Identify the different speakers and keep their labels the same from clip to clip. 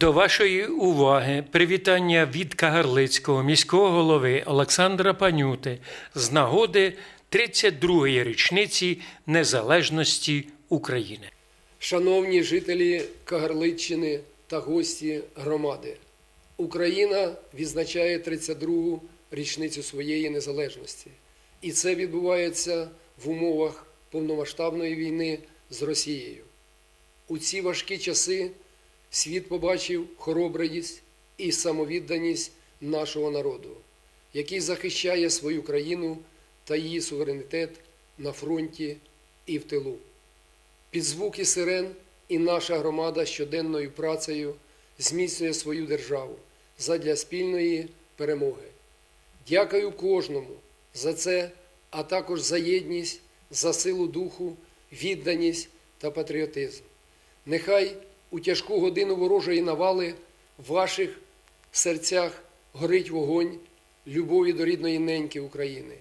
Speaker 1: До вашої уваги привітання від Кагарлицького міського голови Олександра Панюти з нагоди 32-ї річниці незалежності України.
Speaker 2: Шановні жителі Кагарличчини та гості громади, Україна відзначає 32-гу річницю своєї незалежності. І це відбувається в умовах повномасштабної війни з Росією. У ці важкі часи світ побачив хоробрість і самовідданість нашого народу, який захищає свою країну та її суверенітет на фронті і в тилу. Під звуки сирен і наша громада щоденною працею зміцнює свою державу задля спільної перемоги. Дякую кожному за це, а також за єдність, за силу духу, відданість та патріотизм. Нехай у тяжку годину ворожої навали в ваших серцях горить вогонь любові до рідної неньки України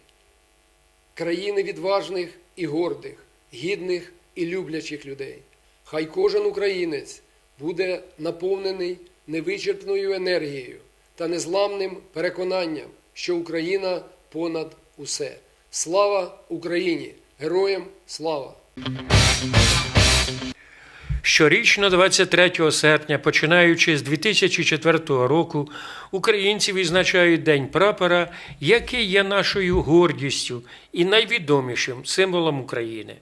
Speaker 2: країни відважних і гордих, гідних і люблячих людей. Хай кожен українець буде наповнений невичерпною енергією та незламним переконанням, що Україна понад усе. Слава Україні! Героям слава!
Speaker 1: Щорічно, 23 серпня, починаючи з 2004 року, українці відзначають День прапора, який є нашою гордістю і найвідомішим символом України.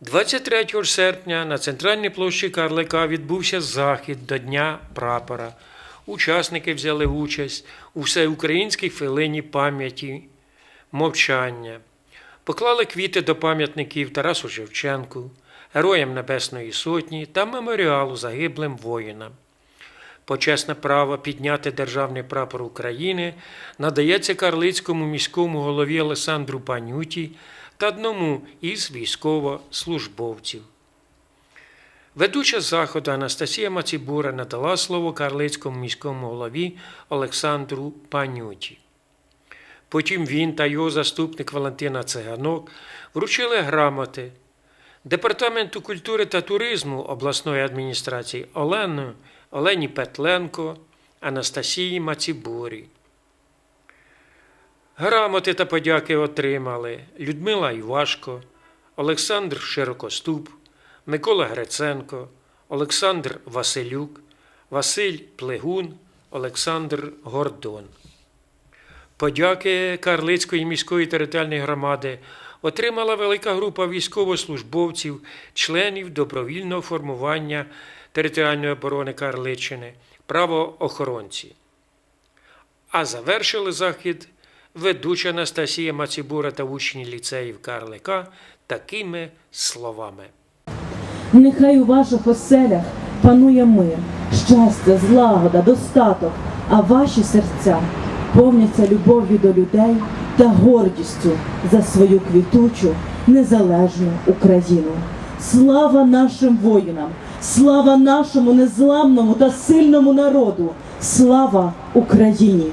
Speaker 1: 23 серпня на центральній площі Карлика відбувся захід до Дня прапора. Учасники взяли участь у всеукраїнській хвилині пам'яті, мовчання, поклали квіти до пам'ятників Тарасу Шевченку, Героям Небесної Сотні та меморіалу загиблим воїнам. Почесне право підняти державний прапор України надається Карлицькому міському голові Олександру Панюті та одному із військовослужбовців. Ведуча заходу Анастасія Мацібура надала слово Карлицькому міському голові Олександру Панюті. Потім він та його заступник Валентина Циганок вручили грамоти Департаменту культури та туризму обласної адміністрації Олену, Олені Петленко, Анастасії Мацібурі. Грамоти та подяки отримали Людмила Івашко, Олександр Широкоступ, Микола Гриценко, Олександр Василюк, Василь Плегун, Олександр Гордон. Подяки Карлицької міської територіальної громади отримала велика група військовослужбовців, членів добровільного формування територіальної оборони Карличини, правоохоронці. А завершили захід ведуча Анастасія Мацібура та учні ліцеїв Карлика такими словами.
Speaker 3: Нехай у ваших оселях панує мир, щастя, злагода, достаток, а ваші серця повняться любов'ю до людей та гордістю за свою квітучу незалежну Україну. Слава нашим воїнам! Слава нашому незламному та сильному народу! Слава Україні!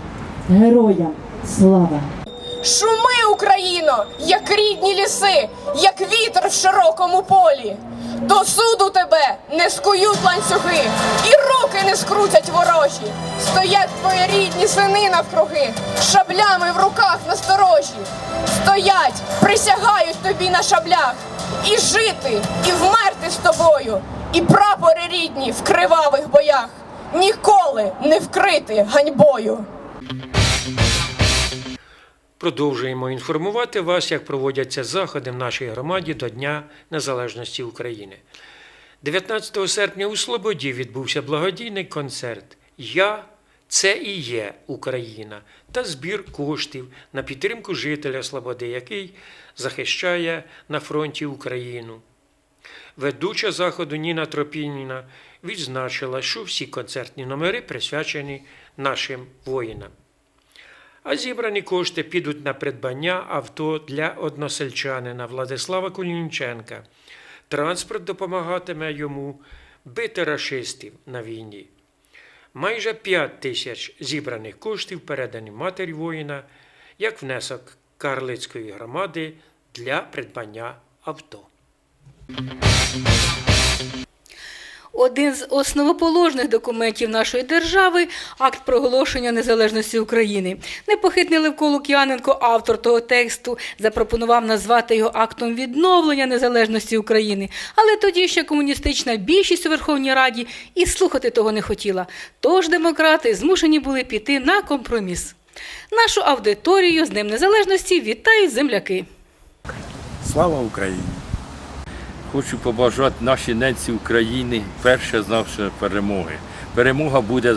Speaker 3: Героям слава!
Speaker 4: Шуми, Україно, як рідні ліси, як вітер в широкому полі. До суду тебе не скують ланцюги, і руки не скрутять ворожі. Стоять твої рідні сини навкруги, шаблями в руках насторожі. Стоять, присягають тобі на шаблях, і жити, і вмерти з тобою, і прапори рідні в кривавих боях ніколи не вкрити ганьбою.
Speaker 1: Продовжуємо інформувати вас, як проводяться заходи в нашій громаді до Дня Незалежності України. 19 серпня у Слободі відбувся благодійний концерт Я це і є Україна та збір коштів на підтримку жителя Слободи, який захищає на фронті Україну. Ведуча заходу Ніна Тропініна відзначила, що всі концертні номери присвячені нашим воїнам. А зібрані кошти підуть на придбання авто для односельчанина Владислава Кулінченка. Транспорт допомагатиме йому бити рашистів на війні. Майже 5 тисяч зібраних коштів передані матері воїна як внесок Карлицької громади для придбання авто.
Speaker 5: Один з основоположних документів нашої держави акт проголошення незалежності України. Непохитний Левко Лук'яненко, автор того тексту, запропонував назвати його актом відновлення незалежності України. Але тоді ще комуністична більшість у Верховній Раді і слухати того не хотіла. Тож демократи змушені були піти на компроміс. Нашу аудиторію з Днем Незалежності вітають земляки.
Speaker 6: Слава Україні! Хочу побажати нашій ненці України перше знавши перемоги. Перемога буде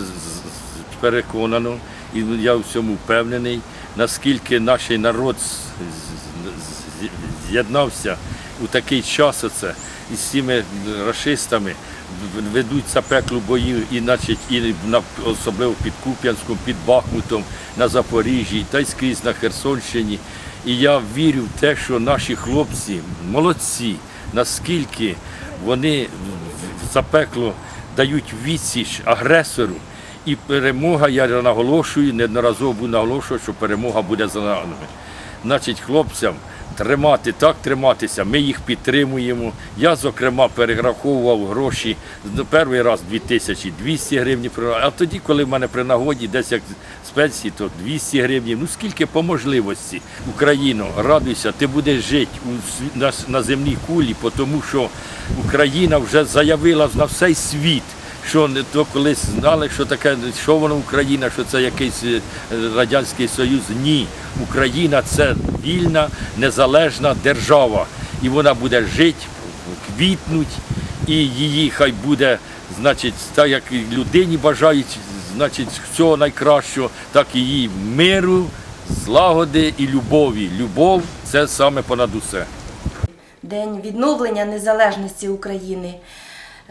Speaker 6: переконано, і я в цьому впевнений, наскільки наш народ з'єднався у такий час оце із цими расистами. Ведуть запеклу бої, і, значить, і на, особливо під Куп'янськом, під Бахмутом, на Запоріжжі, та й скрізь на Херсонщині. І я вірю в те, що наші хлопці молодці, наскільки вони запекло дають відсіч агресору. І перемога, я наголошую, неодноразово буду наголошувати, що перемога буде за нами. Значить, хлопцям тримати, так триматися, ми їх підтримуємо. Я, зокрема, перераховував гроші перший раз 2200 гривень, а тоді, коли в мене при нагоді десь як з пенсії, то 200 гривень. Ну скільки по можливості. Україно, радуйся, ти будеш жити у на, на земній кулі, тому що Україна вже заявила на всей світ що не то колись знали, що таке, що воно Україна, що це якийсь е, Радянський Союз. Ні. Україна це вільна, незалежна держава. І вона буде жити, квітнуть, і її хай буде, значить, так як людині бажають, значить, всього найкращого, так і їй миру, злагоди і любові. Любов це саме понад усе.
Speaker 7: День відновлення незалежності України.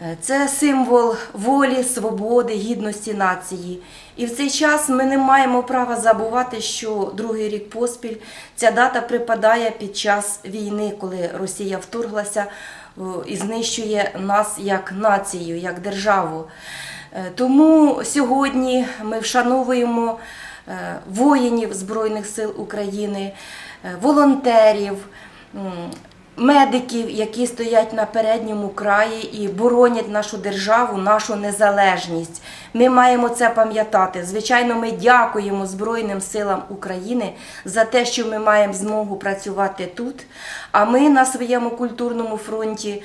Speaker 7: Е, Це символ волі, свободи, гідності нації. І в цей час ми не маємо права забувати, що другий рік поспіль ця дата припадає під час війни, коли Росія вторглася і знищує нас як націю, як державу. Е, Тому сьогодні ми вшановуємо е, воїнів Збройних сил України, волонтерів, медиків, які стоять на передньому краї і боронять нашу державу, нашу незалежність. Ми маємо це пам'ятати. Звичайно, ми дякуємо Збройним силам України за те, що ми маємо змогу працювати тут. А ми на своєму культурному фронті.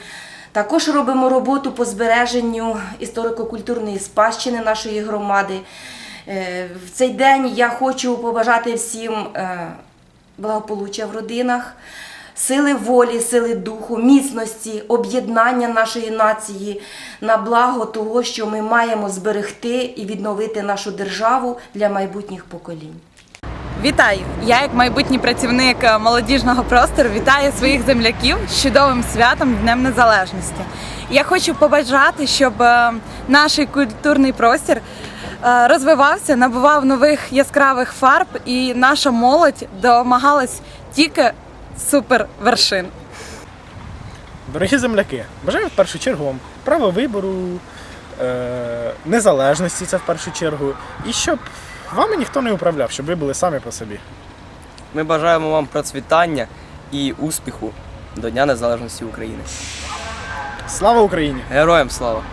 Speaker 7: Також робимо роботу по збереженню історико-культурної спадщини нашої громади. Е, В цей день я хочу побажати всім е, благополуччя в родинах, сили волі, сили духу, міцності, об'єднання нашої нації на благо того, що ми маємо зберегти і відновити нашу державу для майбутніх поколінь.
Speaker 8: Вітаю! Я, як майбутній працівник е, молодіжного простору, вітаю своїх земляків з чудовим святом Днем Незалежності. Я хочу побажати, щоб е, наш культурний простір е, розвивався, набував нових яскравих фарб, і наша молодь домагалась тільки супер вершин.
Speaker 9: Дорогі земляки, бажаю в першу чергу вам права вибору, е- незалежності це в першу чергу, і щоб вами ніхто не управляв, щоб ви були самі по собі.
Speaker 10: Ми бажаємо вам процвітання і успіху до Дня Незалежності України.
Speaker 9: Слава Україні!
Speaker 10: Героям слава!